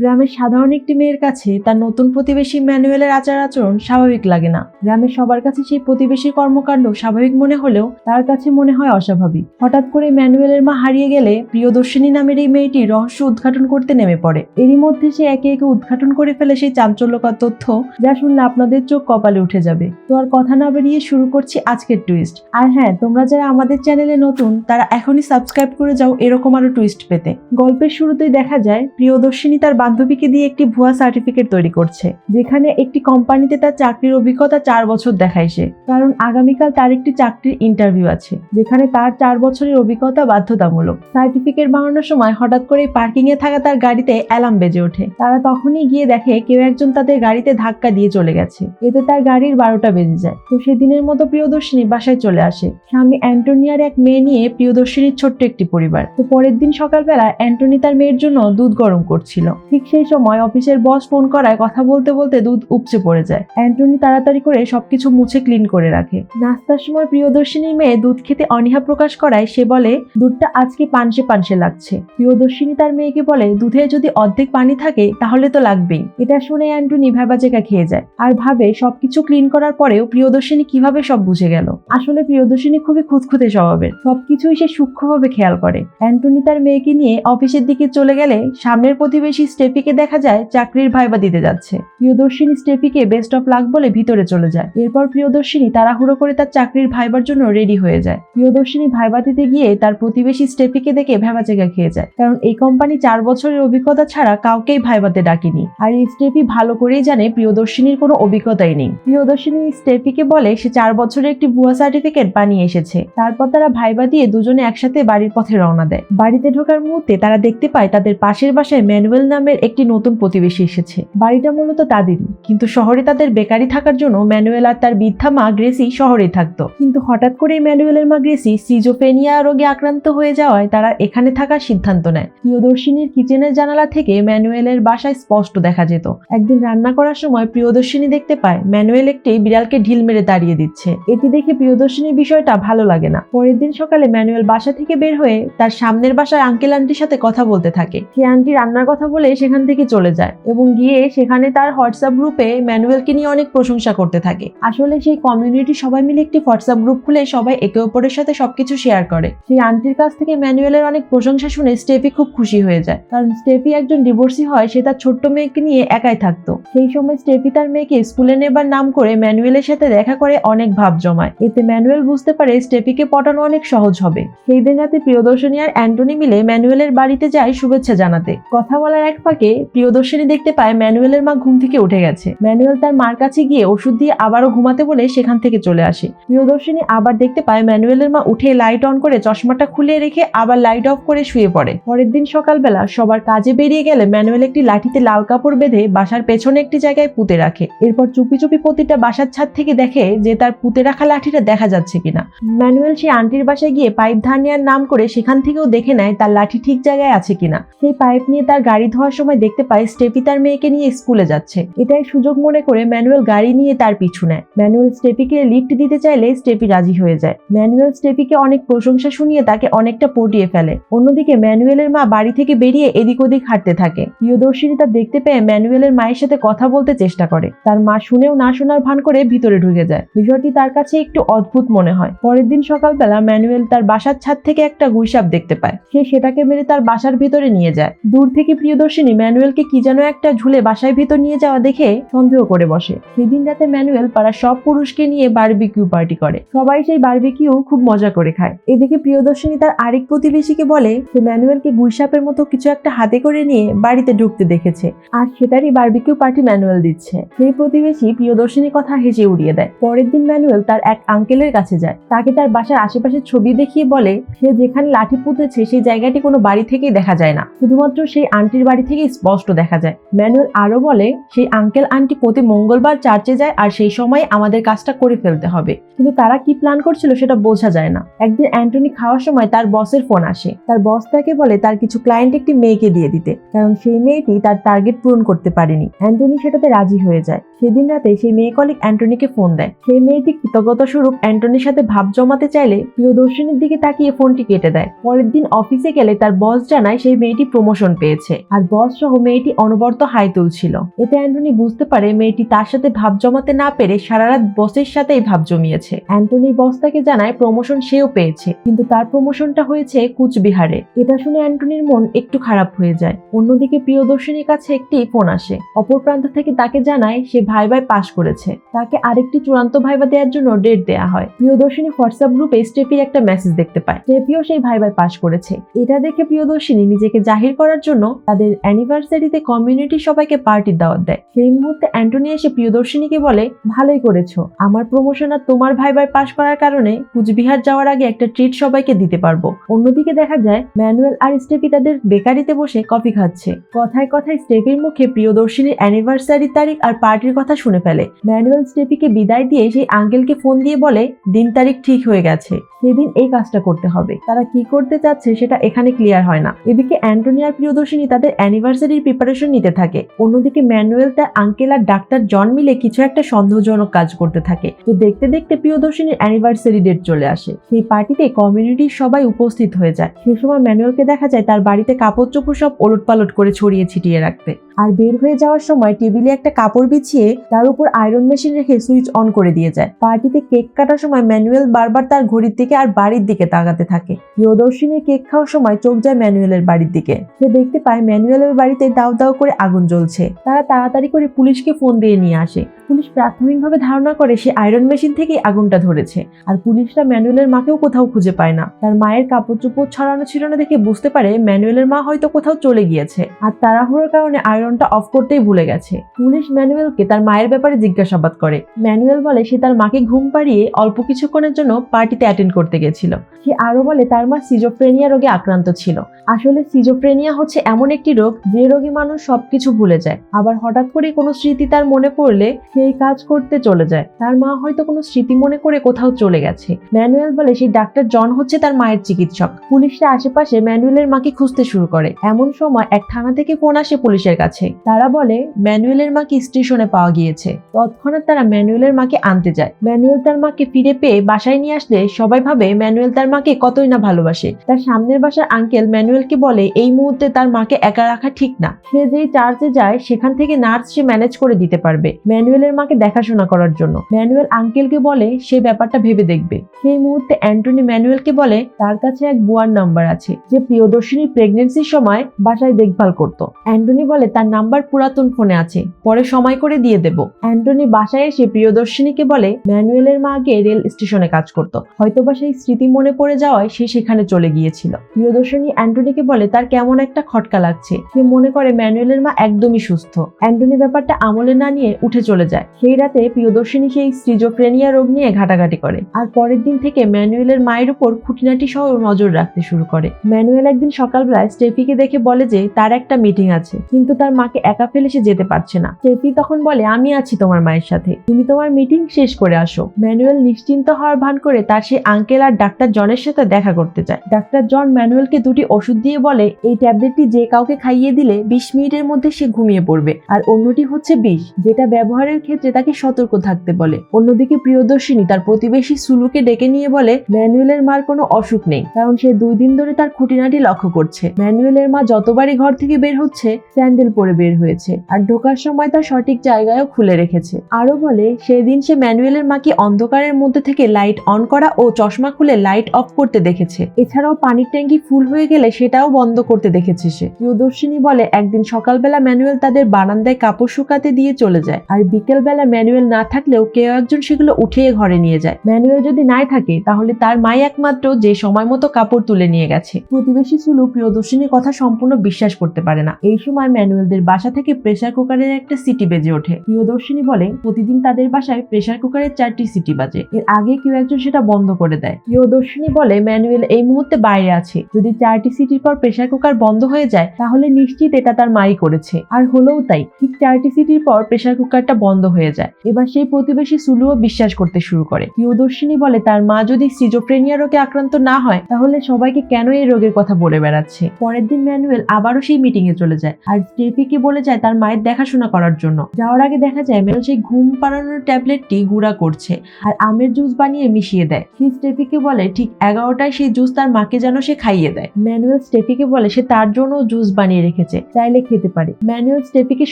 গ্রামের সাধারণ একটি মেয়ের কাছে তার নতুন প্রতিবেশী ম্যানুয়েলের আচার আচরণ স্বাভাবিক লাগে না। গ্রামের সবার কাছে সেই প্রতিবেশীর কর্মকাণ্ড স্বাভাবিক মনে হলেও তার কাছে মনে হয় অস্বাভাবিক। হঠাৎ করে ম্যানুয়েলের মা হারিয়ে গেলে প্রিয়দর্শিনী নামের এই মেয়েটি রহস্য উদ্ঘাটন করতে নেমে পড়ে। এরই মধ্যে সে একে একে উদ্ঘাটন করে ফেলে সেই চাঞ্চল্যকর তথ্য যা শুনলে আপনাদের চোখ কপালে উঠে যাবে। তো আর কথা না বেরিয়ে শুরু করছি আজকের টুইস্ট আর হ্যাঁ তোমরা যারা আমাদের চ্যানেলে নতুন, তারা এখনই সাবস্ক্রাইব করে যাও এরকম আরও টুইস্ট পেতে। গল্পের শুরুতেই দেখা যায়, প্রিয়দর্শিনী তার বান্ধবীকে দিয়ে একটি ভুয়া সার্টিফিকেট তৈরি করছে, যেখানে একটি কোম্পানিতে তার চাকরির অভিজ্ঞতা চার বছর দেখায় সে। কারণ আগামীকাল তার একটি চাকরির ইন্টারভিউ আছে, যেখানে তার চার বছরের অভিজ্ঞতা বাধ্যতামূলক। সার্টিফিকেট বানানোর সময় হঠাৎ করে পার্কিং এ থাকা তার গাড়িতে অ্যালার্ম বেজে ওঠে। তারা তখনই গিয়ে দেখে কেউ একজন তাদের গাড়িতে ধাক্কা দিয়ে চলে গেছে। এতে তার গাড়ির বারোটা বেজে যায়। তো সেদিনের মতো প্রিয়দর্শিনী বাসায় চলে আসে। স্বামী অ্যান্টোনিয়ার এক মেয়ে নিয়ে প্রিয়দর্শিনীর ছোট্ট একটি পরিবার। তো পরের দিন সকালবেলা অ্যান্টনি তার মেয়ের জন্য দুধ গরম করছিল। ঠিক সেই সময় অফিসের বস ফোন করায় কথা বলতে বলতে দুধ উপচে পড়ে যায়। অ্যান্টনি তাড়াতাড়ি করে সবকিছু মুছে ক্লিন করে রাখে। নাস্তার সময় প্রিয়দর্শিনীর মেয়ে দুধ খেতে অনীহা প্রকাশ করায় সে বলে, দুধটা আজকে পানসে পানসে লাগছে। প্রিয়দর্শিনী তার মেয়েকে বলে, দুধে যদি অর্ধেক পানি থাকে, তাহলে তো লাগবেই। এটা শুনে অ্যান্টনি ভেবাচেকা খেয়ে যায়। আর ভাবে সবকিছু ক্লিন করার পরেও প্রিয়দর্শিনী কীভাবে সব বুঝে গেল? আসলে প্রিয়দর্শিনী খুবই খুঁতখুঁতে স্বভাবের। সবকিছুই সে সূক্ষ্মভাবে খেয়াল করে। অ্যান্টনি তার মেয়েকে নিয়ে অফিসের দিকে চলে গেলে সামনের প্রতিবেশী স্টেফিকে দেখা যায় চাকরির ভাইবা দিতে যাচ্ছে। প্রিয়দর্শিনী স্টেফিকে বেস্ট অফ লাক বলে ভিতরে চলে যায়। এরপর প্রিয়দর্শিনী তাড়াহুড়ো করে তার চাকরির ভাইবার জন্য রেডি হয়ে যায়। প্রিয়দর্শিনী ভাইবা দিতে গিয়ে তার প্রতিবেশী স্টেফিকে দেখে ভেবাচেকা খেয়ে যায়। কারণ এই কোম্পানি চার বছরের অভিজ্ঞতা ছাড়া কাউকেই ভাইবাতে ডাকেনি। আর এই স্টেফি ভালো করেই জানে প্রিয়দর্শিনীর কোনো অভিজ্ঞতাই নেই। প্রিয়দর্শিনী স্টেফিকে বলে, সে চার বছরের একটি ভুয়া সার্টিফিকেট বানিয়ে এসেছে। তারপর তারা ভাইবা দিয়ে দুজনে একসাথে বাড়ির পথে রওনা দেয়। বাড়িতে ঢোকার মুহূর্তে তারা দেখতে পায় তাদের পাশের বাসায় ম্যানুয়েল নামের একটি নতুন প্রতিবেশী এসেছে। বাড়িটা মূলত তাদেরই। কিন্তু শহরে তাদের বেকারি থাকার জন্য ম্যানুয়েল আর তার বৃদ্ধা মা গ্রেসি শহরে থাকতো। কিন্তু হঠাৎ করে ম্যানুয়েলের মা গ্রেসি সিজোফেনিয়া রোগে আক্রান্ত হয়ে যাওয়ায় তারা এখানে থাকার সিদ্ধান্ত নেয়। প্রিয়দর্শিনীর কিচেনের জানালা থেকে ম্যানুয়েলের বাসায় স্পষ্ট দেখা যেত। একদিন রান্না করার সময় প্রিয়দর্শিনী দেখতে পায়, ম্যানুয়েল একটি বিড়ালকে ঢিল মেরে দাঁড়িয়ে দিচ্ছে। এটি দেখে প্রিয়দর্শিনীর বিষয়টা ভালো লাগে না। পরের দিন সকালে ম্যানুয়েল বাসা থেকে বের হয়ে তার সামনের বাসার আঙ্কেল আন্টির সাথে কথা বলতে থাকে। সে আন্টি রান্নার কথা বলে সেখান থেকে চলে যায় এবং গিয়ে সেখানে তার হোয়াটসঅ্যাপ গ্রুপে ম্যানুয়েলকে নিয়ে অনেক প্রশংসা করতে থাকে। আসলে সেই কমিউনিটি সবাই মিলে একটি হোয়াটসঅ্যাপ গ্রুপ খুলে সবাই একে অপরের সাথে সবকিছু শেয়ার করে। সেই আন্টির কাছ থেকে ম্যানুয়েলের অনেক প্রশংসা শুনে স্টেফি খুব খুশি হয়ে যায়। কারণ স্টেফি একজন ডিভোর্সি হয়, সে তার ছোট্ট মেয়েকে নিয়ে একাই থাকতো। সেই সময় স্টেফি তার মেয়েকে স্কুলে নেবার নাম করে ম্যানুয়েলের সাথে দেখা করে অনেক ভাব জমায়। এতে ম্যানুয়েল বুঝতে পারে স্টেফিকে পটানো অনেক সহজ হবে। সেই দিন রাতে প্রিয়দর্শনী আর অ্যান্টনি মিলে ম্যানুয়েলের বাড়িতে যায় শুভেচ্ছা জানাতে। কথা বলার এক ফাঁকে প্রিয়দর্শনী দেখতে পায় ম্যানুয়েলের মা ঘুম থেকে উঠে গেছে। ম্যানুয়েল তার মার কাছে গিয়ে ওষুধ দিয়ে আবারও ঘুমাতে বলে সেখান থেকে চলে আসে। প্রিয়দর্শনী আবার দেখতে পায় ম্যানুয়েলের মা উঠে লাইট অন করে চশমাটা খুলে রেখে আবার লাইট অফ করে শুয়ে পড়ে। পরের দিন সকালবেলা সবার কাজে বেরিয়ে গেলে ম্যানুয়েল একটি লাঠিতে লাল কাপড় বেঁধে বাসার পেছনে একটি জায়গায় পুঁতে রাখে। এরপর চুপি চুপি প্রতিটা বাসার ছাদ থেকে দেখে যে তার পুঁতে রাখা লাঠিটা দেখা যাচ্ছে কিনা। ম্যানুয়েল সেই আন্টির বাসায় গিয়ে পাইপ ধার নেওয়ার নাম করে সেখান থেকেও দেখে নেয় তার লাঠি ঠিক জায়গায় আছে কিনা। সেই পাইপ নিয়ে তার গাড়ি ধোয়ার সময় দেখতে পায় স্টেফি তার মেয়েকে নিয়ে স্কুলে যাচ্ছে। এটাই সুযোগ মনে করে ম্যানুয়েল গাড়ি নিয়ে তার পিছু নেয়। ম্যানুয়েল স্টেফিকে লিফট দিতে চাইলে স্টেফি রাজি হয়ে যায়। ম্যানুয়েল স্টেফিকে অনেক প্রশংসা শুনিয়ে তাকে অনেকটা পটিয়ে ফেলে। অন্যদিকে ম্যানুয়েলের মা বাড়ি থেকে বেরিয়ে এদিক ওদিক হাঁটতে থাকে। প্রিয়দর্শিনী তা দেখতে পেয়ে ম্যানুয়েলের মায়ের সাথে কথা বলতে চেষ্টা করে। তার মা শুনেও না শোনার ভান করে ভিতরে ঢুকে যায়। বিষয়টি তার কাছে একটু অদ্ভুত মনে হয়। পরের দিন সকালবেলা ম্যানুয়েল তার বাসার ছাদ থেকে একটা গুইসাপ দেখতে পায়। সে সেটাকে মেরে তার বাসার ভিতরে নিয়ে যায়। দূর থেকে প্রিয়দর্শিনী ম্যানুয়েলকে কি যেন একটা ঝুলে বাসায় ভিতর নিয়ে যাওয়া দেখে সন্দেহ করে বসে। সেদিন রাতে ম্যানুয়েল পাড়ার সব পুরুষকে নিয়ে বারবিকিউ পার্টি করে। সবাই সেই বারবিকিউ খুব মজা করে খায়। এদিকে প্রিয়দর্শিনী তার আরেক প্রতিবেশীকে বলে সে ম্যানুয়েলকে গুইসাপের মতো কিছু একটা হাতে করে নিয়ে বাড়িতে ঢুকতে দেখেছে। আর সেটারই বারবিকিউ পার্টি ম্যানুয়েল দিচ্ছে। সেই প্রতিবেশী প্রিয়দর্শিনীর কথা হেসে উড়িয়ে দেয়। পরের দিন ম্যানুয়েল তার এক আঙ্কেলের কাছে যায়। তাকে তার বাসার আশেপাশে ছবি দেখিয়ে বলে সে যেখানে লাঠি পুঁতেছে, সেই জায়গাটি কোনো বাড়ি থেকেই দেখা যায় না। শুধুমাত্র সেই আন্টির বাড়ি থেকে স্পষ্ট দেখা যায়। ম্যানুয়েল আরও বলে, সেই আঙ্কেল আন্টি প্রতি মঙ্গলবার চার্চে যায় আর সেই সময় আমাদের কাজটা করে ফেলতে হবে। কিন্তু তারা কি প্ল্যান করছিল সেটা বোঝা যায় না। একদিন অ্যান্টনি খাওয়ার সময় তার বসের ফোন আসে। তার বস তাকে বলে, তার কিছু ক্লায়েন্ট একটি মেয়েকে দিয়ে দিতে। কারণ সেই মেয়েটি তার টার্গেট পূরণ করতে পারেনি। অ্যান্টনি সেটাতে রাজি হয়ে যায়। সেদিন রাতে সেই মেয়ে কলিক অ্যান্টনিকে ফোন দেয়। সেই মেয়েটি কৃতজ্ঞতা স্বরূপ অ্যান্টনির সাথে ভাব জমাতে চাইলে প্রিয়দর্শনীর দিকে তাকিয়ে ফোনটি কেটে দেয়। পরের দিন অফিসে গেলে তার বস জানায় সেই মেয়েটি প্রমোশন পেয়েছে। আর বস বস সহ মেয়েটি অনবরত হাই তুলছিল। এতে অ্যান্টনি বুঝতে পারে মেয়েটি তার সাথে ভাব জমাতে না পেরে সারা রাত বসের সাথেই ভাব জমিয়েছে। অ্যান্টনির বস তাকে জানায় প্রমোশন সেও পেয়েছে, কিন্তু তার প্রমোশনটা হয়েছে কুচবিহারে। এটা শুনে অ্যান্টনির মন একটু খারাপ হয়ে যায়। অন্যদিকে প্রিয়দর্শিনীর কাছে একটি ফোন আসে। অপর প্রান্ত থেকে তাকে জানায় সে ভাই ভাই পাশ করেছে। তাকে আরেকটি চূড়ান্ত ভাইবা দেওয়ার জন্য ডেট দেয়া হয়। প্রিয়দর্শিনী হোয়াটসঅ্যাপ গ্রুপে স্টেফির একটা মেসেজ দেখতে পায়। স্টেফিও সেই ভাই ভাই পাশ করেছে। এটা দেখে প্রিয়দর্শিনী নিজেকে জাহির করার জন্য তাদের অ্যানিভার্সারিতে কমিউনিটি সবাইকে পার্টির দাওয়াত দেয়। সেই মুহূর্তে অ্যান্টনি এসে প্রিয়দর্শিনীকে বলে, ভালোই করেছ। আমার প্রমোশন আর তোমার ভাই ভাই পাশ করার কারণে কুচবিহার যাওয়ার আগে একটা ট্রিট সবাইকে দিতে পারব। অন্যদিকে দেখা যায়, ম্যানুয়েল আর স্টেফি তাদের বেকারিতে বসে কফি খাচ্ছে। কথায় কথায় স্টেফির মুখে প্রিয়দর্শিনীর অ্যানিভার্সারি তারিখ আর পার্টির কথা শুনে ফেলে। ম্যানুয়েল স্টেফিকে বিদায় দিয়ে সেই আঙ্কেলকে ফোন দিয়ে বলে, দিন তারিখ ঠিক হয়ে গেছে। সেদিন এই কাজটা করতে হবে। তারা কি করতে চাচ্ছে সেটা এখানে ক্লিয়ার হয় না। এদিকে অ্যান্টনি আর প্রিয়দর্শিনী তাদের অ্যানিভার্সারির প্রিপারেশন নিতে থাকে। অন্যদিকে ম্যানুয়েল তার আঙ্কেল আর ডাক্তার জন মিলে কিছু একটা সন্দেহজনক কাজ করতে থাকে। তো দেখতে দেখতে প্রিয়দর্শিনীর অ্যানিভার্সারি ডেট চলে আসে। সেই পার্টিতে কমিউনিটির সবাই উপস্থিত হয়ে যায়। সে সময় ম্যানুয়েলকে দেখা যায় তার বাড়িতে কাপড় চোপড় সব ওলট পালট করে ছড়িয়ে ছিটিয়ে রাখতে। আর বের হয়ে যাওয়ার সময় টেবিলে একটা কাপড় বিছিয়ে তার উপর আয়রন মেশিন রেখে সুইচ অন করে দিয়ে যায়। পার্টিতে কেক কাটার সময় ম্যানুয়েল বারবার তার ঘড়ির দিকে আর বাড়ির দিকে তাকাতে থাকে। প্রিয়দর্শিনী কেক খাওয়ার সময় চোখ যায় ম্যানুয়েলের বাড়ির দিকে। সে দেখতে পায় ম্যানুয়েলের বাড়িতে দাও দাও করে আগুন জ্বলছে। তারা তাড়াতাড়ি করে পুলিশকে ফোন দিয়ে নিয়ে আসে। পুলিশ প্রাথমিকভাবে ধারণা করে সে আয়রন মেশিন থেকেই আগুনটা ধরেছে। আর পুলিশরা ম্যানুয়েলের মাকেও কোথাও খুঁজে পায় না। তার মায়ের কাপড় চোপড় ছড়ানো ছিল না দেখে বুঝতে পারে ম্যানুয়েলের মা হয়তো কোথাও চলে গিয়েছে। আর তাড়াহুড়োর কারণে আয়রনটা অফ করতেই ভুলে গেছে। পুলিশ ম্যানুয়েলকে তার মায়ের ব্যাপারে জিজ্ঞাসাবাদ করে। ম্যানুয়েল বলে সে তার মাকে ঘুম পাড়িয়ে অল্প কিছুক্ষণের জন্য পার্টিতে অ্যাটেন্ড করতে গেছিল। সে আরও বলে তার মা সিজোফ্রেনিয়া রোগে আক্রান্ত ছিল। আসলে সিজোফ্রেনিয়া হচ্ছে এমন একটি রোগ যে রোগী মানুষ সবকিছু ভুলে যায়, আবার হঠাৎ করে কোনো স্মৃতি তার মনে পড়লে সেই কাজ করতে চলে যায়। তার মা হয়তো কোনো স্মৃতি মনে করে কোথাও চলে গেছে। ম্যানুয়েল বলে সেই ডাক্তার জন হচ্ছে তার মায়ের চিকিৎসক। পুলিশরা আশেপাশে ম্যানুয়েলের মাকে খুঁজতে শুরু করে। এমন সময় এক থানা থেকে ফোন আসে পুলিশের কাছে। তারা বলে, ম্যানুয়েলের মাকে স্টেশনে পাওয়া গিয়েছে। তৎক্ষণাৎ তারা ম্যানুয়েলের মাকে আনতে যায়। ম্যানুয়েল তার মাকে ফিরে পেয়ে বাসায় নিয়ে আসলে সবাই ভাবে ম্যানুয়েল তার মাকে কতই না ভালোবাসে। তার সামনের বাসার আঙ্কেল ম্যানুয়েলকে বলে, এই মুহূর্তে তার মাকে একা রাখা ঠিক না। সে যেই চার্চে যায়, সেখান থেকে নার্স সে ম্যানেজ করে দিতে পারবে ম্যানুয়েলের মাকে দেখাশোনা করার জন্য। ম্যানুয়েল আঙ্কেলকে বলে, সে ব্যাপারটা ভেবে দেখবে। সেই মুহূর্তে অ্যান্টনি ম্যানুয়েলকে বলে, তার কাছে এক বুয়ার নাম্বার আছে, যে প্রিয়দর্শিনীর প্রেগনেন্সির সময় বাসায় দেখভাল করত। অ্যান্টনি বলে, তার নাম্বার পুরাতন ফোনে আছে, পরে সময় করে দিয়ে দেব। অ্যান্টনি বাসায় এসে প্রিয়দর্শিনীকে বলে, ম্যানুয়েলের মা আগে রেল স্টেশনে কাজ করত। হয়তোবা সেই স্মৃতি মনে পড়ে যাওয়ায় সে সেখানে চলে গিয়েছিল। প্রিয়দর্শিনী অ্যান্টনিকে বলে, তার কেমন একটা খটকা লাগছে। সে মনে করে ম্যানুয়েলের মা একদমই সুস্থ। অ্যান্টনি ব্যাপারটা আমলে না নিয়ে উঠে চলে যায়। সেই রাতে প্রিয়দর্শিনী সেই স্ট্রিজোফ্রেনিয়া রোগ নিয়ে ঘাটাঘাটি করে। আর পরের দিন থেকে ম্যানুয়েলের মায়ের উপর খুঁটিনাটি সহ নজর রাখতে শুরু করে। ম্যানুয়েল একদিন সকালবেলায় স্টেফিকে দেখে বলে যে, তার একটা মিটিং আছে। কিন্তু তার মাকে একা ফেলে সে যেতে পারছে না। স্টেফি তখন বলে, আমি আছি তোমার মায়ের সাথে। তুমি তোমার মিটিং শেষ করে আসো। ম্যানুয়েল নিশ্চিন্ত হওয়ার ভান করে তার সেই আঙ্কেল আর ডাক্তার জনের সাথে দেখা করতে যায়। ডাক্তার জন ম্যানুয়েলকে দুটি ওষুধ দিয়ে বলে, এই ট্যাবলেটটি যে কাউকে খাইয়ে দিলে বিশ মিনিটের মধ্যে সে ঘুমিয়ে পড়বে। আর অন্যটি হচ্ছে বিষ, যেটা ব্যবহারের ক্ষেত্রে তাকে সতর্ক থাকতে বলে। অন্যদিকে প্রিয়দর্শিনী তার প্রতিবেশী সুলুকে ডেকে নিয়ে বলে, ম্যানুয়েলের মার কোনো অসুখ নেই, কারণ সে দুই দিন ধরে তার খুঁটিনাটি লক্ষ্য করছে। ম্যানুয়েলের মা যতবারই ঘর থেকে বের হচ্ছে, স্যান্ডেল পরে বের হয়েছে, আর ঢোকার সময় তার সঠিক জায়গায়ও খুলে রেখেছে। আরও বলে, সেদিন সে ম্যানুয়েলের মাকে অন্ধকারের মধ্যে থেকে লাইট অন করা ও চশমা খুলে লাইট অফ করতে দেখেছে। এছাড়াও পানির ট্যাঙ্কি ফুল হয়ে গেলে সেটাও বন্ধ করতে দেখেছে সে। প্রিয়দর্শিনী বলে, একদিন সকালবেলা ম্যানুয়েল তাদের বারান্দায় কাপড় শুকাতে দিয়ে চলে যায়। আর বিকেলবেলা ম্যানুয়েল না থাকলেও কেউ একজন সেগুলো উঠিয়ে ঘরে নিয়ে যায়। ম্যানুয়েল যদি নাই থাকে, তাহলে তার মাই একমাত্র যে সময় মতো কাপড় তুলে নিয়ে গেছে। প্রতিবেশী সুলু প্রিয়দর্শিনীর কথা সম্পূর্ণ বিশ্বাস করতে পারে না। এই সময় ম্যানুয়েলদের বাসা থেকে প্রেসার কুকারের একটা সিটি বেজে ওঠে। প্রিয়দর্শিনী বলে, প্রতিদিন তাদের বাসায় প্রেসার কুকারের চারটি সিটি বাজে। এর আগে কেউ একজন সেটা বন্ধ করে দেয়। প্রিয়দর্শিনী বলে, ম্যানুয়েল এই মুহূর্তে বাইরে আছে। যদি চারটি সিটির পর প্রেসার কুকার বন্ধ হয়ে যায়, তাহলে নিশ্চিত এটা তার মাই করেছে। আর হলেও তাই, ঠিক চারটি সিটির পর প্রেসার কুকারটা বন্ধ হয়ে যায়। এবার সেই প্রতিবেশী সুলুও বিশ্বাস করতে শুরু করে। প্রিয়দর্শিনী বলে, তার মা যদি সিজোফ্রেনিয়া রোগে আক্রান্ত না হয়, তাহলে সবাইকে কেন এই রোগের কথা বলে বেড়াচ্ছে? পরের দিন ম্যানুয়েল আবারও সেই মিটিং এ চলে যায়। আর স্টেফিকে বলে যায় তার মায়ের দেখাশোনা করার জন্য। যাওয়ার আগে দেখা যায় ম্যানুয়েল সেই ঘুম পাড়ানোর ট্যাবলেটটি গুঁড়া করছে আর আমের জুস বানিয়ে মিশিয়ে দেয়। সে স্টেফিকে বলে, ঠিক এগারোটায় সেই জুস তার মাকে যেন সে খাইয়ে দেয়। ম্যানুয়েল স্টেফিকে বলে, সে তার জন্য জুস বানিয়ে রেখেছে, চাইলে খেতে পারে। ম্যানুয়েল স্টেফিকে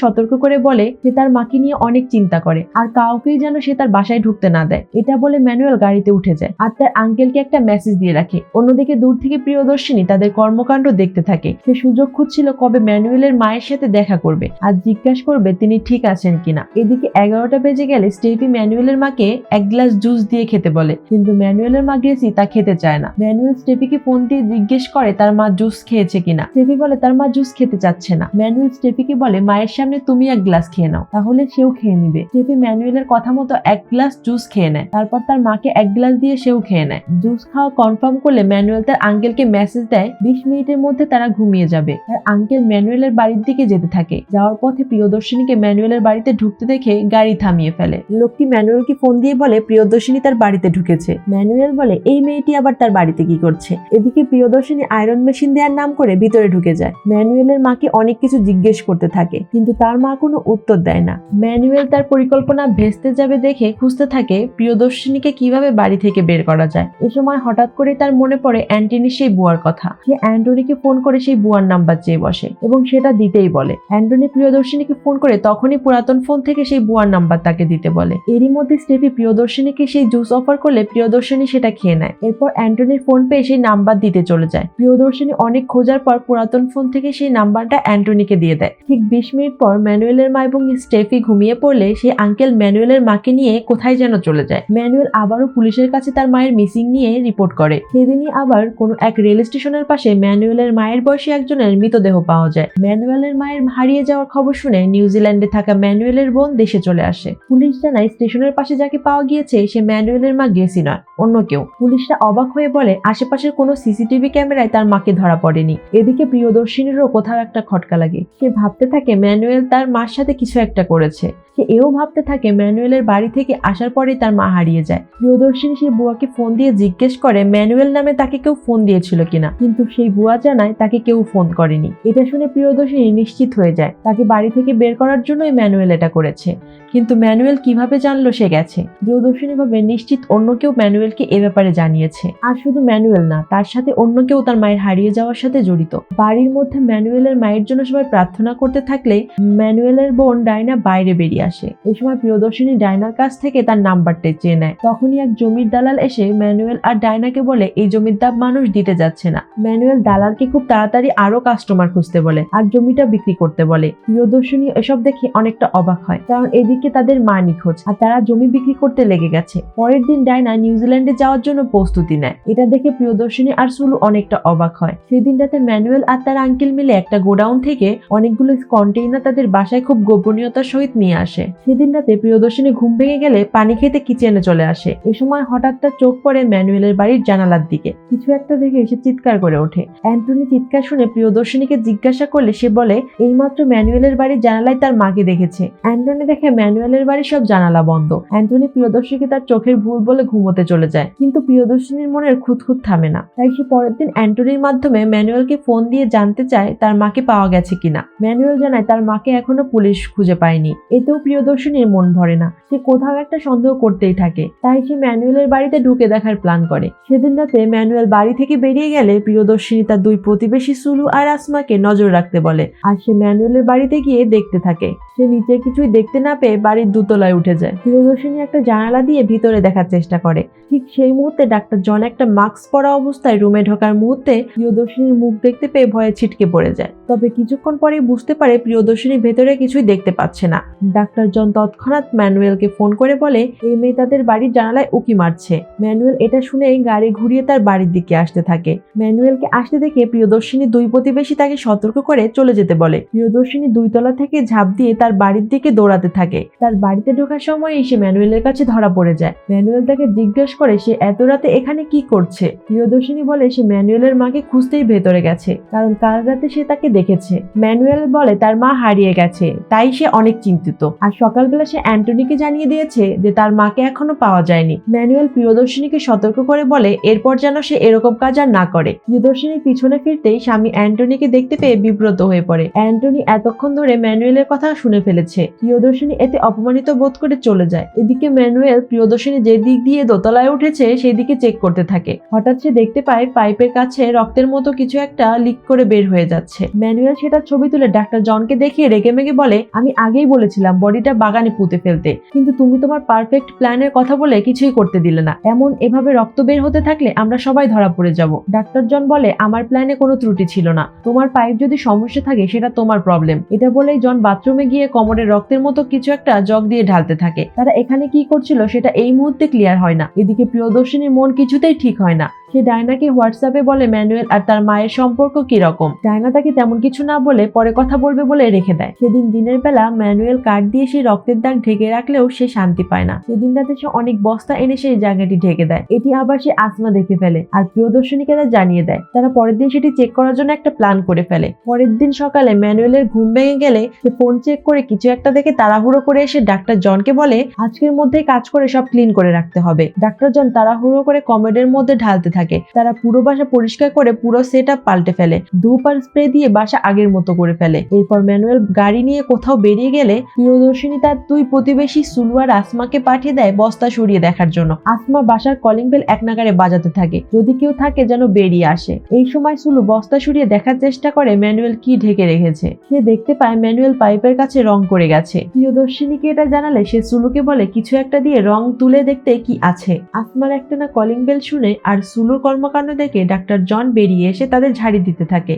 সতর্ক করে বলে যে তার মাকে নিয়ে অনেক চিন্তা করে, আর কাউকেই যেন সে তার বাসায় ঢুকতে না দেয়। এটা বলে ম্যানুয়েল গাড়িতে উঠে যায় আর তার আঙ্কেলকে একটা মেসেজ দিয়ে রাখে। অন্যদিকে দূর থেকে প্রিয়দর্শিনী তাদের কর্মকাণ্ড দেখতে থাকে। সে সুযোগ খুঁজছিল কবে ম্যানুয়েলের মায়ের সাথে দেখা করবে আর জিজ্ঞাসা করবে তিনি ঠিক আছেন কিনা। এদিকে এগারোটা বেজে গেলে স্টেফি ম্যানুয়েলের মাকে এক গ্লাস জুস দিয়ে খেতে বলে, কিন্তু ম্যানুয়েলের মা গ্রেসি তা খেতে চায় না। ম্যানুয়েল স্টেফিকে ফোন দিয়ে জিজ্ঞেস করে তার মা জুস খেয়েছে কিনা। স্টেফি বলে, তার মা জুস খেতে চাচ্ছে না। ম্যানুয়েল স্টেফিকে বলে, মায়ের সামনে তুমি এক গ্লাস খেয়ে নাও। তাহলে সেও খেয়ে নিবে। স্টেফি ম্যানুয়েলের কথা মতো এক গ্লাস জুস খেয়ে নেয়। তারপর তার মাকে এক গ্লাস দিয়ে সেও খেয়ে নেয়। জুস খাওয়া কনফার্ম করলে ম্যানুয়েল তার আঙ্কেলকে মেসেজ দেয়, বিশ মিনিটের মধ্যে তারা ঘুমিয়ে যাবে। তার আঙ্কেল ম্যানুয়েলের বাড়ির দিকে যেতে থাকে। যাওয়ার পথে প্রিয়দর্শিনীকে ম্যানুয়েলের বাড়িতে ঢুকতে দেখে গাড়ি থামিয়ে ফেলে। লোকটি ম্যানুয়েলকে ফোন দিয়ে বলে, প্রিয়দর্শিনী তার বাড়িতে ঢুকেছে। ম্যানুয়েল বলে, এই মেয়েটি আবার তার বাড়িতে কি করছে? এদিকে প্রিয়দর্শিনী আয়রন মেশিন দেওয়ার নাম করে ভিতরে ঢুকে যায়। ম্যানুয়েলের মাকে অনেক কিছু জিজ্ঞেস করতে থাকে, কিন্তু তার মা কোনো উত্তর দেয় না। ম্যানুয়েল তার পরিকল্পনা ভেস্তে যাবে দেখে খুঁজতে থাকে প্রিয়দর্শিনীকে কীভাবে বাড়ি থেকে বের করা যায়। এ সময় হঠাৎ করে তার মনে পড়ে অ্যান্টনির সেই বুয়ার কথা। সে অ্যান্টনিকে ফোন করে সেই বুয়ার নাম্বার চেয়ে বসে এবং সেটা দিতেই বলে। অ্যান্টনি প্রিয়দর্শিনীকে ফোন করে তখনই পুরাতন ফোন থেকে সেই বুয়ার নাম্বার তাকে দিতে বলে। এরই মধ্যে স্টেফি প্রিয়দর্শিনীকে সেই জুস অফার করলে প্রিয়দর্শিনী সেটা খেয়ে নেয়। এরপর অ্যান্টনির ফোন পেয়ে সেই নাম্বার দিতে চলে যায়। প্রিয়দর্শিনী অনেক খোঁজার পর পুরাতন ফোন থেকে সেই নাম্বারটা অ্যান্টনিকে দিয়ে দেয়। ঠিক বিশ মিনিট পর ম্যানুয়েলের মা এবং স্টেফি ঘুমিয়ে পড়লে সেই আঙ্কেল ম্যানুয়েলের মাকে নিয়ে কোথায় যেন চলে যায়। ম্যানুয়েল আবারও পুলিশের কাছে তার মায়ের মিসিং নিয়ে রিপোর্ট করে। সেদিনই আবার কোনো এক রেল স্টেশনের পাশে ম্যানুয়েলের মায়ের বয়সী একজনের মৃতদেহ পাওয়া যায়। ম্যানুয়েলের মায়ের হারিয়ে যাওয়ার খবর শুনে নিউজিল্যান্ডে থাকা ম্যানুয়েলের বোন দেশে চলে আসে। পুলিশ জানায় স্টেশনের পাশে যাকে পাওয়া গিয়েছে সে ম্যানুয়েলের মা গেসি নয়, অন্য কেউ। পুলিশরা অবাক হয়ে বলে, আশেপাশের কোনো সিসিটিভি ক্যামেরায় তার মাকে ধরা পড়েনি। এদিকে প্রিয়দর্শিনীরও কোথাও একটা খটকা লাগে। সে ভাবতে থাকে ম্যানুয়েল তার মার সাথে কিছু একটা করেছে। সে এও ভাবতে থাকে ম্যানুয়েলের বাড়ি থেকে আসার পরেই তার মা হারিয়ে যায়। প্রিয়দর্শিনী সেই বুয়াকে ফোন দিয়ে জিজ্ঞেস করে ম্যানুয়েল নামে তাকে কেউ ফোন দিয়েছিল কিনা। কিন্তু সেই বুয়া জানায় তাকে কেউ ফোন করেনি। এটা শুনে প্রিয়দর্শিনী নিশ্চিত হয়ে যায়। তাকে বাড়ি থেকে বের করার জন্যই ম্যানুয়েল এটা করেছে। কিন্তু ম্যানুয়েল কীভাবে জানলো সে গেছে? প্রিয়দর্শিনী ভাবে নিশ্চিত অন্য কেউ ম্যানুয়েলকে এ ব্যাপারে জানিয়েছে। আর শুধু ম্যানুয়েল না, তার সাথে অন্য কেউ তার মায়ের হারিয়ে যাওয়ার সাথে জড়িত। বাড়ির মধ্যে ম্যানুয়েলের মায়ের জন্য সবাই প্রার্থনা করতে থাকলে ম্যানুয়েলের বোন ডাইনা বাইরে বেরিয়ে আসে। এই সময় প্রিয়দর্শিনী ডাইনার কাছ থেকে তার নাম্বারটা চেয়ে নেয়। তখনই এক জমির দালাল এসে ম্যানুয়েল আর ডাইনাকে বলে, এই জমির দাম মানুষ দিতে যাচ্ছে না। ম্যানুয়েল দালালকে খুব তাড়াতাড়ি আরও কাস্টমার খুঁজতে বলে আর জমিটা বিক্রি করতে বলে। প্রিয়দর্শিনী এসব দেখে অনেকটা অবাক হয়, কারণ এদিকে তাদের মা নিখোঁজ আর তারা জমি বিক্রি করতে লেগে গেছে। পরের দিন ডাইনা নিউজিল্যান্ডে যাওয়ার জন্য প্রস্তুতি নেয়। এটা দেখে প্রিয়দর্শিনী আর সুলু অনেকটা অবাক হয়। সেদিন রাতে ম্যানুয়েল আর তার আঙ্কেল মিলে একটা গোডাউন থেকে অনেকগুলো কন্টেইনার তাদের বাসায় খুব গোপনীয়তার সহিত নিয়ে আসে। সেদিন রাতে প্রিয়দর্শিনী ঘুম ভেঙে গেলে পানি খেতে কিচেনে চলে আসে। এ সময় হঠাৎ তার চোখ পড়ে ম্যানুয়েলের বাড়ির জানালার দিকে। কিছু একটা দেখে সে চিৎকার করে ওঠে। অ্যান্টনি চিৎকার শুনে প্রিয়দর্শিনীকে জিজ্ঞাসা করলে সে বলে, এইমাত্র ম্যানুয়েলের বাড়ির জানালায় তার মাকে দেখেছে অ্যান্টনি দেখে ম্যানুয়েলের বাড়ির সব জানালা বন্ধ। অ্যান্টনি প্রিয়দর্শীকে তার চোখের ভুল বলে ঘুমোতে চলে যায়। কিন্তু প্রিয়দর্শিনীর মনের খুঁতখুত থামে না। তাই সে পরের দিন অ্যান্টনির মাধ্যমে ম্যানুয়েলকে ফোন দিয়ে জানতে চায় তার মাকে পাওয়া গেছে কিনা। ম্যানুয়েল জানায়, তার মাকে এখনও পুলিশ খুঁজে পায়নি। এতেও প্রিয়দর্শিনীর মন ভরে না। সে কোথাও একটা সন্দেহ করতেই থাকে। তাই সে ম্যানুয়েলের বাড়িতে ঢুকে দেখার প্ল্যান করে। সেদিন রাতে ম্যানুয়েল বাড়ি থেকে বেরিয়ে গেলে প্রিয়দর্শিনী তার দুই প্রতিবেশী সুলু আর আসমাকে নজর রাখতে বলে। আর সে ম্যানুয়েলের বাড়িতে গিয়ে দেখতে থাকে। সে নিচে কিছুই দেখতে না পেয়ে বাড়ির দুতলায় উঠে যায়। প্রিয়দর্শিনী একটা জানালা দিয়ে ভিতরে দেখার চেষ্টা করে। ঠিক সেই মুহূর্তে ডাক্তার জন একটা মাস্ক পরা অবস্থায় রুমে ঢোকার মুহূর্তে প্রিয়দর্শিনীর মুখ দেখতে পেয়ে ভয়ে ছিটকে পড়ে যায়। তবে কিছুক্ষণ পরে বুঝতে পারে প্রিয়দর্শিনী ভেতরে কিছুই দেখতে পাচ্ছে না। ডাক্তার জন তৎক্ষণাৎ ম্যানুয়েলকে ফোন করে বলে, এই মেয়ে তাদের বাড়ির জানালায় উকি মারছে। ম্যানুয়েল এটা শুনেই গাড়ি ঘুরিয়ে তার বাড়ির দিকে আসতে থাকে। ম্যানুয়েলকে আসতে দেখে প্রিয়দর্শিনী দুই প্রতিবেশী তাকে সতর্ক করে চলে যেতে বলে। প্রিয়দর্শিনী দুই তলা থেকে ঝাঁপ দিয়ে তার বাড়ির দিকে দৌড়াতে থাকে। তার বাড়িতে ঢোকার সময় সে ম্যানুয়েলের কাছে ধরা পড়ে যায়। ম্যানুয়েল তাকে জিজ্ঞেস করে, সে এত রাতে এখানে কি করছে? প্রিয়দর্শিনী বলে, সে ম্যানুয়েলের মাকে খুঁজতেই ভেতরে গেছে। কারণ কাল রাতে সে তাকে দেখেছে। ম্যানুয়েল বলে তার মা হারিয়ে গেছে, তাই সে অনেক চিন্তিত। আর সকালবেলা সে অ্যান্টনিকে জানিয়ে দিয়েছে যে তার মাকে এখনও পাওয়া যায়নি। ম্যানুয়েল প্রিয়দর্শিনীকে সতর্ক করে বলে, এরপর যেন সে এরকম কাজ আর না করে। প্রিয়দর্শিনী পিছনে ফিরতেই স্বামী অ্যান্টনিকে দেখতে পেয়ে বিব্রত হয়ে পড়ে। অ্যান্টনি এতক্ষণ ধরে ম্যানুয়েলের কথা শুনে ফেলেছে। প্রিয়দর্শিনী এতে অপমানিত বোধ করে চলে যায়। এদিকে ম্যানুয়েল প্রিয়দর্শিনী যে দিক দিয়ে দোতলায় উঠেছে সেই দিকে চেক করতে থাকে। হঠাৎ সে দেখতে পায় পাইপের কাছে রক্তের মতো কিছু একটা লিক করে বের হয়ে যাচ্ছে। ম্যানুয়েল সেটা ছবি তুলে ডাক্তার জনকে দেখিয়ে রেগে মেগে বলে, আমি আগেই বলেছিলাম বডিটা বাগানে পুঁতে ফেলতে। কিন্তু তুমি তোমার পারফেক্ট প্ল্যানের কথা বলে কিছুই করতে দিলে না। এমন এভাবে রক্ত বের হতে থাকলে আমরা সবাই ধরা পড়ে যাব। ডাক্তার জন বলে, আমার প্ল্যানে কোনো ত্রুটি ছিল না। তোমার পাইপ যদি সমস্যা থাকে, সেটা তোমার প্রবলেম এটা বলেই জন বাথরুমে গিয়ে কোমরের রক্তের মতো কিছু একটা জগ দিয়ে ঢালতে থাকে। তারা এখানে কি করছিল, সেটা এই মুহূর্তে ক্লিয়ার হয় না। এদিকে প্রিয়দর্শিনীর মন কিছুতেই ঠিক হয় না। সে ডায়নাকে হোয়াটসঅ্যাপে বলে, ম্যানুয়েল, আর তার মায়ের সম্পর্ক কি রকম ডায়না তাকে তেমন কিছু না বলে পরে কথা বলবে বলে রেখে দেয়। সেদিন দিনের বেলা ম্যানুয়েল কাঠ দিয়ে সেই রক্তের দাগ ঢেকে রাখলেও সে শান্তি পায় না। সেদিন রাতে সে অনেক বস্তা এনে সেই জায়গাটি ঢেকে দেয়। এটি আবার সে আসমা দেখে ফেলে আর প্রিয়দর্শনীকে তা জানিয়ে দেয়। তারা পরের দিন সেটি চেক করার জন্য একটা প্ল্যান করে ফেলে। পরের দিন সকালে ম্যানুয়েলের ঘুম ভেঙে গেলে সে ফোন চেক করে কিছু একটা দেখে তাড়াহুড়ো করে এসে ডাক্তার জনকে বলে, আজকের মধ্যেই কাজ করে সব ক্লিন করে রাখতে হবে। ডাক্তার জন তাড়াহুড়ো করে কমেডের মধ্যে ঢালতে থাকে। তারা পুরো বাসা পরিষ্কার করে পুরো সেট পাল্টে ফেলে। ধূপ স্প্রে দিয়ে বাসা আগের মতো করে ফেলে। এরপর ম্যানুয়েল গাড়ি নিয়ে কোথাও বেরিয়ে গেলে প্রিয়দর্শিনী তার দুই প্রতিবেশী সুলু আসমাকে পাঠিয়ে দেয় বস্তা সরিয়ে দেখার জন্য। আসমা বাসার কলিং বেল এক নাগারে বাজাতে থাকে। যদি কেউ থাকে যেন বেরিয়ে আসে। এই সময় সুলু বস্তা সরিয়ে দেখার চেষ্টা করে ম্যানুয়েল কি ঢেকে রেখেছে। সে দেখতে পায় ম্যানুয়েল পাইপের কাছে রং করে গেছে। প্রিয়দর্শিনীকে এটা জানালে সে সুলুকে বলে, কিছু একটা দিয়ে রং তুলে দেখতে কি আছে? আসমার একটা না কলিং বেল শুনে আর সুলুর কর্মকাণ্ড দেখে ডাক্তার জন বেরিয়ে এসে তাদের ঝাড়ি দিতে থাকে।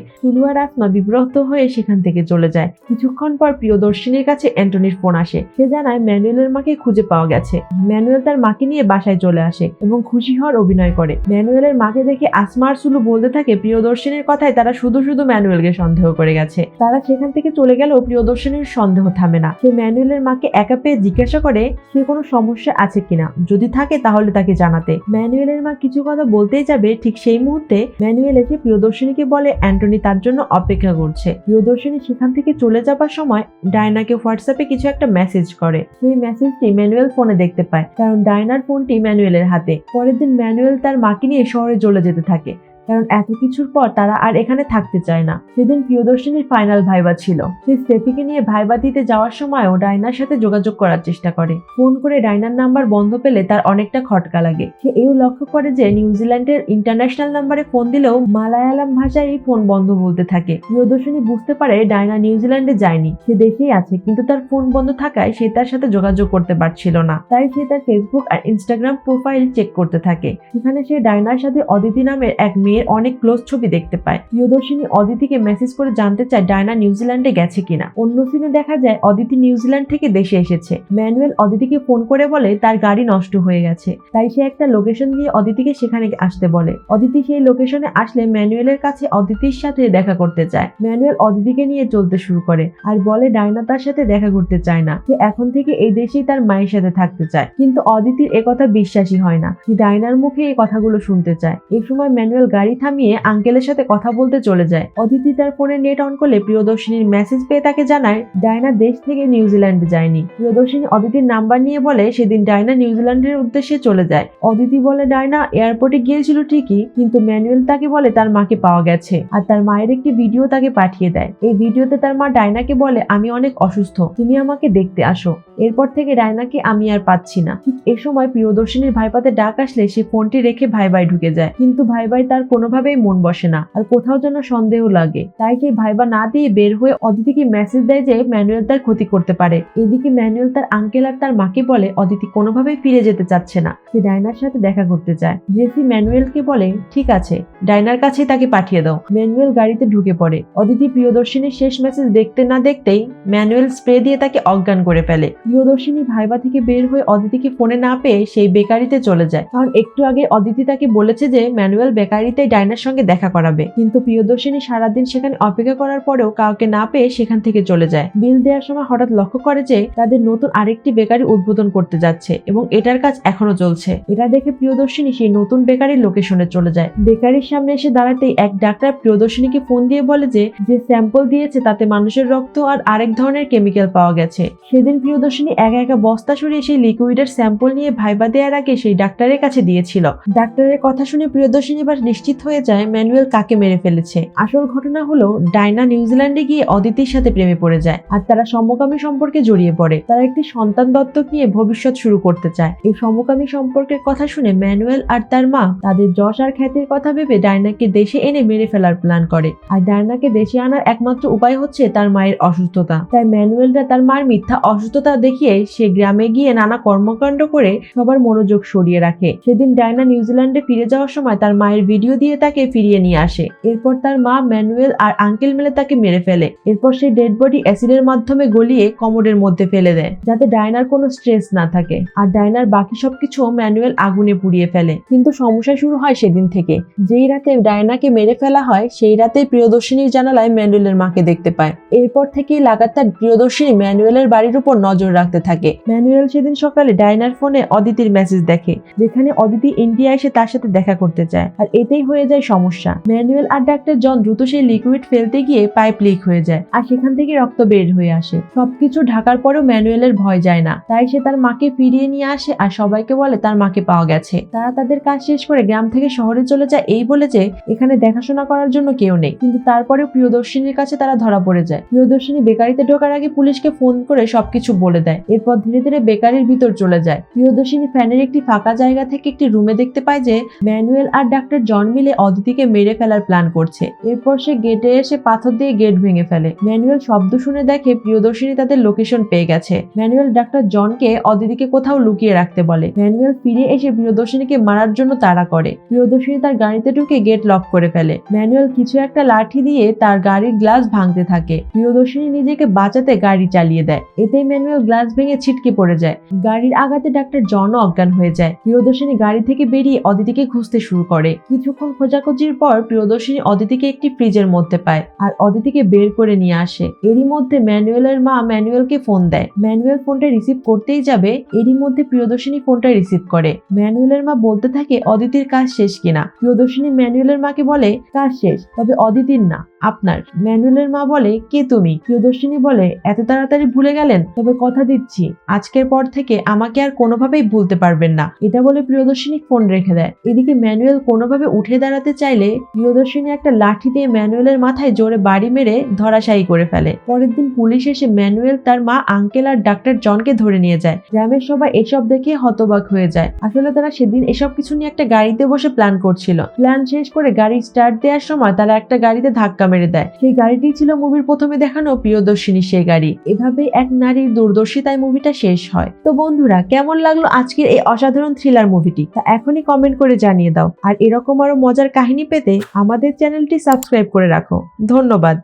আর আসমা বিব্রত হয়ে সেখান থেকে চলে যায়। কিছুক্ষণ পর প্রিয়দর্শিনীর কাছে অ্যান্টনির ফোন আসে। সে জানায়, ম্যানুয়েলের মাকে খুঁজে পাওয়া গেছে। ম্যানুয়েল তার মাকে নিয়ে বাসায় চলে আসে এবং খুশি হওয়ার অভিনয় করে। ম্যানুয়েলের মাকে দেখে আসমা আর সুলু বলতে থাকে, প্রিয়দর্শিনীর কথায় তারা শুধু শুধু ম্যানুয়েলকে সন্দেহ করে গেছে। তারা সেখান থেকে চলে গেলেও প্রিয়দর্শিনীর সন্দেহ থামে না। সে ম্যানুয়েলের মাকে একা পেয়ে জিজ্ঞাসা করে, সে কোনো সমস্যা আছে কিনা? যদি থাকে তাহলে তাকে জানাতে। ম্যানুয়েলের মা কিছু কথা বলতেই যাবে ঠিক সেই মুহূর্তে ম্যানুয়েল এসে প্রিয়দর্শিনীকে বলে, অ্যান্টনি তার জন্য অপেক্ষা করছে। প্রিয়দর্শিনী সেখান থেকে চলে যাবার সময় ডায়নাকে হোয়াটসঅ্যাপে কিছু একটা মেসেজ করে। সেই মেসেজটি ম্যানুয়েল ফোনে দেখতে পায়, কারণ ডায়নার ফোনটি ম্যানুয়েলের হাতে। পরের দিন ম্যানুয়েল তার মাকে নিয়ে শহরে চলে যেতে থাকে। কারণ এত কিছুর পর তারা আর এখানে থাকতে চায় না। সেদিন প্রিয়দর্শিনীর ফাইনাল ভাইবা ছিল। সে স্টেফিকে নিয়ে ভাইবা দিতে যাওয়ার সময়ও ডাইনার সাথে যোগাযোগ করার চেষ্টা করে। ফোন করে ডাইনার নাম্বার বন্ধ পেলে তার অনেকটা খটকা লাগে। সে এও লক্ষ্য করে যে নিউজিল্যান্ডের ইন্টারন্যাশনাল নাম্বারে ফোন দিলেও মালায়ালাম ভাষায় এই ফোন বন্ধ বলতে থাকে। প্রিয়দর্শিনী বুঝতে পারে ডাইনা নিউজিল্যান্ডে যায়নি। সে দেশেই আছে, কিন্তু তার ফোন বন্ধ থাকায় সে তার সাথে যোগাযোগ করতে পারছিল না। তাই সে তার ফেসবুক আর ইনস্টাগ্রাম প্রোফাইল চেক করতে থাকে। সেখানে সে ডাইনার সাথে অদিতি নামের এক মেয়ের অনেক ক্লোজ ছবি দেখতে পায়। প্রিয়দর্শিনী অদিতিকে মেসেজ করে জানতে চায় ডায়না নিউজিল্যান্ডে গেছে কিনা। অন্য সিনে দেখা যায় অদিতি নিউজিল্যান্ড থেকে দেশে এসেছে। ম্যানুয়েল অদিতিকে ফোন করে বলে, তার গাড়ি নষ্ট হয়ে গেছে। তাই সে একটা লোকেশন দিয়ে অদিতিকে সেখানে আসতে বলে। অদিতি সেই লোকেশনে আসলে ম্যানুয়েলের কাছে অদিতির সাথে দেখা করতে চায়। ম্যানুয়েল অদিতিকে নিয়ে চলতে শুরু করে আর বলে, ডায়না তার সাথে দেখা করতে চায় না। সে এখন থেকে এই দেশেই তার মায়ের সাথে থাকতে চায়। কিন্তু অদিতির একথা বিশ্বাসী হয় না। সে ডায়নার মুখে এই কথাগুলো শুনতে চায়। এই সময় ম্যানুয়েল গাড়ি থামিয়ে আঙ্কেলের সাথে কথা বলতে চলে যায়। অদিতি তার ফোনে নেট অন করলে প্রিয়দর্শিনীর মেসেজ পেয়ে তাকে জানায়, ডায়না দেশ থেকে নিউজিল্যান্ডে যায়নি। প্রিয়দর্শিনী অদিতির নাম্বার নিয়ে বলে, সেদিন ডায়না নিউজিল্যান্ডের উদ্দেশ্যে চলে যায়। অদিতি বলে, ডায়না, এয়ারপোর্টে গিয়েছিল ঠিকই, কিন্তু ম্যানুয়েল তাকে বলে তার মাকে পাওয়া গেছে আর তার মায়ের একটি ভিডিও তাকে পাঠিয়ে দেয়। এই ভিডিওতে তার মা ডায়নাকে বলে, আমি অনেক অসুস্থ, তুমি আমাকে দেখতে আসো। এরপর থেকে ডায়নাকে আমি আর পাচ্ছি না। ঠিক এ সময় প্রিয়দর্শিনীর ভাইপাতে ডাক আসলে সে ফোনটি রেখে ভাই ভাই ঢুকে যায়। কিন্তু ভাই ভাই তার কোনোভাবেই মন বসে না আর কোথাও যেন সন্দেহ লাগে। তাই সেই ভাইবা না দিয়ে বের হয়ে অদিতিকে মেসেজ দেয় যে ম্যানুয়েল তার ক্ষতি করতে পারে। এদিকে ম্যানুয়েল তার আঙ্কেল আর তার মাকে বলে, অদিতি কোনোভাবেই ফিরে যেতে চাচ্ছে না। সে ডাইনার সাথে দেখা করতে চায় জেসি ম্যানুয়েলকে বলে, ঠিক আছে ডাইনার কাছে তাকে পাঠিয়ে দাও। ম্যানুয়েল গাড়িতে ঢুকে পড়ে। অদিতি প্রিয়দর্শিনীর শেষ মেসেজ দেখতে না দেখতেই ম্যানুয়েল স্প্রে দিয়ে তাকে অজ্ঞান করে ফেলে। প্রিয়দর্শিনী ভাইবা থেকে বের হয়ে অদিতিকে ফোনে না পেয়ে সেই বেকারিতে চলে যায়। কারণ একটু আগে অদিতি তাকে বলেছে যে, ম্যানুয়েল বেকারিতে ডাইনার সঙ্গে দেখা করাবে। কিন্তু প্রিয়দর্শিনী সারাদিন সেখানে অপেক্ষা করার পরেও কাউকে না পেয়ে সেখান থেকে চলে যায়। বিল দেওয়ার সময় হঠাৎ লক্ষ্য করে যে, তাদের নতুন আরেকটি বেকারি উদ্বোধন করতে যাচ্ছে এবং এটার কাজ এখনও চলছে। এটা দেখে প্রিয়দর্শিনী সেই নতুন বেকারির লোকেশনে চলে যায়। বেকারির সামনে এসে দাঁড়াতেই এক ডাক্তার প্রিয়দর্শিনীকে ফোন দিয়ে বলে যে যে স্যাম্পল দিয়েছে তাতে মানুষের রক্ত আর আরেক ধরনের কেমিক্যাল পাওয়া গেছে। সেদিন প্রিয়দর্শিনী একা একা বস্তা সরিয়ে সেই লিকুইডের স্যাম্পল নিয়ে ভাইবা দেওয়ার আগে সেই ডাক্তারের কাছে দিয়েছিল। ডাক্তারের কথা শুনে প্রিয়দর্শিনী এবার নিশ্চিত হয়ে যায় ম্যানুয়েল কাকে মেরে ফেলেছে। আসল ঘটনা হলো, ডায়না নিউজিল্যান্ডে গিয়ে অদিতির সাথে প্রেমে পড়ে যায় আর তারা সমকামী সম্পর্কে জড়িয়ে পড়ে। তারা একটি সন্তান দত্তক নিয়ে ভবিষ্যৎ শুরু করতে চায়। এই সমকামী সম্পর্কের কথা শুনে ম্যানুয়েল আর তার মা তাদের যশ আর খ্যাতির কথা ভেবে ডায়নাকে দেশে এনে মেরে ফেলার প্ল্যান করে। আর ডায়নাকে দেশে আনার একমাত্র উপায় হচ্ছে তার মায়ের অসুস্থতা। তাই ম্যানুয়েলরা তার মার মিথ্যা অসুস্থতা দেখিয়ে সে গ্রামে গিয়ে নানা কর্মকাণ্ড করে সবার মনোযোগ সরিয়ে রাখে। সেদিন ডায়না নিউজিল্যান্ডে ফিরে যাওয়ার সময় তার মায়ের ভিডিও দিয়ে তাকে ফিরিয়ে নিয়ে আসে। এরপর তার মা ম্যানুয়েল আর আঙ্কেল মিলে তাকে মেরে ফেলে। এরপর সেই ডেড বডি অ্যাসিডের মাধ্যমে গলিয়ে কমোডের মধ্যে ফেলে দেয়, যাতে ডায়নার কোনো স্ট্রেস না থাকে। আর ডায়নার বাকি সবকিছু ম্যানুয়েল আগুনে পুড়িয়ে ফেলে। কিন্তু সমস্যা শুরু হয় সেদিন থেকে। যেই রাতে ডায়নাকে মেরে ফেলা হয়, সেই রাতে প্রিয়দর্শিনীর জানালায় ম্যানুয়েলের মাকে দেখতে পায়। এরপর থেকেই লাগাতার প্রিয়দর্শিনী ম্যানুয়েলের বাড়ির উপর নজর রাখতে থাকে। ম্যানুয়েল সেদিন সকালে ডায়নার ফোনে অদিতির মেসেজ দেখে, যেখানে অদিতি ইন্ডিয়া এসে তার সাথে দেখা করতে চায়। আর এতেই হয়ে যায় সমস্যা। ম্যানুয়েল আর ডাক্তার জন দ্রুত সেই লিকুইড ফেলতে গিয়ে পাইপ লিক হয়ে যায় আর সেখান থেকে রক্ত বের হয়ে আসে। সবকিছু ঢাকার পরেও ম্যানুয়েলের ভয় যায় না। তাই সে তার মাকে ফিরিয়ে নিয়ে আসে আর সবাইকে বলে তার মাকে পাওয়া গেছে। তারা তাদের কাজ শেষ করে গ্রাম থেকে শহরে চলে যায় এই বলে যে, এখানে দেখাশোনা করার জন্য কেউ নেই। কিন্তু তারপরে প্রিয়দর্শিনীর কাছে তারা ধরা পড়ে যায়। প্রিয়দর্শিনী বেকারিতে ঢোকার আগে পুলিশকে ফোন করে সবকিছু বলে দেয়। এরপর ধীরে ধীরে বেকারির ভিতর চলে যায়। প্রিয়দর্শিনী ফ্যানের একটি ফাঁকা জায়গা থেকে একটি রুমে দেখতে পায় যে ম্যানুয়েল আর ডাক্তার জন মিলে অদিতিকে মেরে ফেলার প্ল্যান করছে। এরপর সে গেটে এসে পাথর দিয়ে গেট ভেঙে ফেলে। ম্যানুয়েল শব্দ শুনে দেখে প্রিয়দর্শিনী তাদের লোকেশন পেয়ে গেছে। ম্যানুয়েল ডাক্তার জনকে অদিতিকে কোথাও লুকিয়ে রাখতে বলে। ম্যানুয়েল ফিরে এসে প্রিয়দর্শিনীকে মারার জন্য তাড়া করে। প্রিয়দর্শিনী তার গাড়িতে ঢুকে গেট লক করে ফেলে। ম্যানুয়েল কিছু একটা লাঠি দিয়ে তার গাড়ির গ্লাস ভাঙতে থাকে। প্রিয়দর্শিনী নিজেকে বাঁচাতে গাড়ি চালিয়ে দেয়। এতেই ম্যানুয়েল গ্লাস ভেঙে ছিটকে পড়ে যায়। গাড়ির আঘাতে ডাক্তার জন অজ্ঞান হয়ে যায়। প্রিয়দর্শিনী গাড়ি থেকে বেরিয়ে অদিতিকে খুঁজতে শুরু করে। কিছুক্ষণ খোঁজাখুঁজির পর প্রিয়দর্শিনী অদিতিকে একটি ফ্রিজের মধ্যে পায় আর অদিতিকে বের করে নিয়ে আসে। এরই মধ্যে ম্যানুয়েলের মা ম্যানুয়েলকে ফোন দেয়। ম্যানুয়েল ফোনটা রিসিভ করতেই যাবে, এরই মধ্যে প্রিয়দর্শিনী ফোনটা রিসিভ করে। ম্যানুয়েলের মা বলতে থাকে, অদিতির কাজ শেষ কিনা? প্রিয়দর্শিনী ম্যানুয়েলের মাকে বলে, কাজ শেষ, তবে অদিতির না। আপনার। ম্যানুয়েলের মা বলে, কে তুমি? প্রিয়দর্শিনী বলে, এত তাড়াতাড়ি ভুলে গেলেন, তবে কথা দিচ্ছি। আজকের পর থেকে আমাকে আর কোনোভাবেই ভুলতে পারবেন না। এটা বলে প্রিয়দর্শিনী ফোন রেখে দেয়। এদিকে ম্যানুয়েল কোনোভাবে উঠে দাঁড়াতে চাইলে প্রিয়দর্শিনী একটা লাঠি দিয়ে ম্যানুয়েলের মাথায় জোরে বাড়ি মেরে ধরাশায়ী করে ফেলে। পরের দিন পুলিশ এসে ম্যানুয়েল, তার মা, আঙ্কেল আর ডাক্তার জনকে ধরে নিয়ে যায়। গ্রামের সবাই এসব দেখে হতবাক হয়ে যায়। আসলে তারা সেদিন এসব কিছু নিয়ে একটা গাড়িতে বসে প্ল্যান করছিল। প্ল্যান শেষ করে গাড়ি স্টার্ট দেওয়ার সময় তারা একটা গাড়িতে ধাক্কা মেরে দেয়। সেই গাড়িটি ছিল মুভির প্রথমে দেখানো প্রিয়দর্শিনী সেই গাড়ি। এভাবে এক নারীর দূরদর্শিতায় মুভিটা শেষ হয়। তো বন্ধুরা, কেমন লাগল আজকের এই অসাধারণ থ্রিলার মুভিটি? তা এখনই কমেন্ট করে জানিয়ে দাও। আর এরকম আরও মজার কাহিনী পেতে আমাদের চ্যানেলটি সাবস্ক্রাইব করে রাখো। ধন্যবাদ।